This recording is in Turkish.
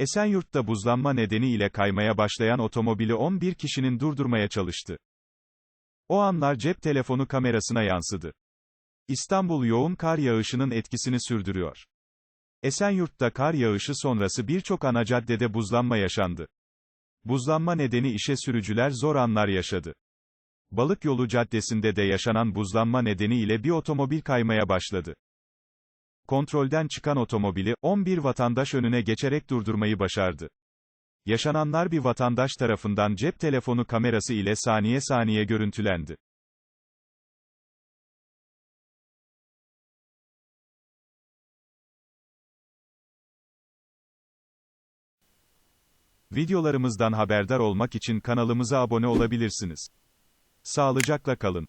Esenyurt'ta buzlanma nedeniyle kaymaya başlayan otomobili 11 kişinin durdurmaya çalıştı. O anlar cep telefonu kamerasına yansıdı. İstanbul yoğun kar yağışının etkisini sürdürüyor. Esenyurt'ta kar yağışı sonrası birçok ana caddede buzlanma yaşandı. Buzlanma nedeni işe sürücüler zor anlar yaşadı. Balık Yolu Caddesi'nde de yaşanan buzlanma nedeniyle bir otomobil kaymaya başladı. Kontrolden çıkan otomobili, 11 vatandaş önüne geçerek durdurmayı başardı. Yaşananlar bir vatandaş tarafından cep telefonu kamerası ile saniye saniye görüntülendi. Videolarımızdan haberdar olmak için kanalımıza abone olabilirsiniz. Sağlıcakla kalın.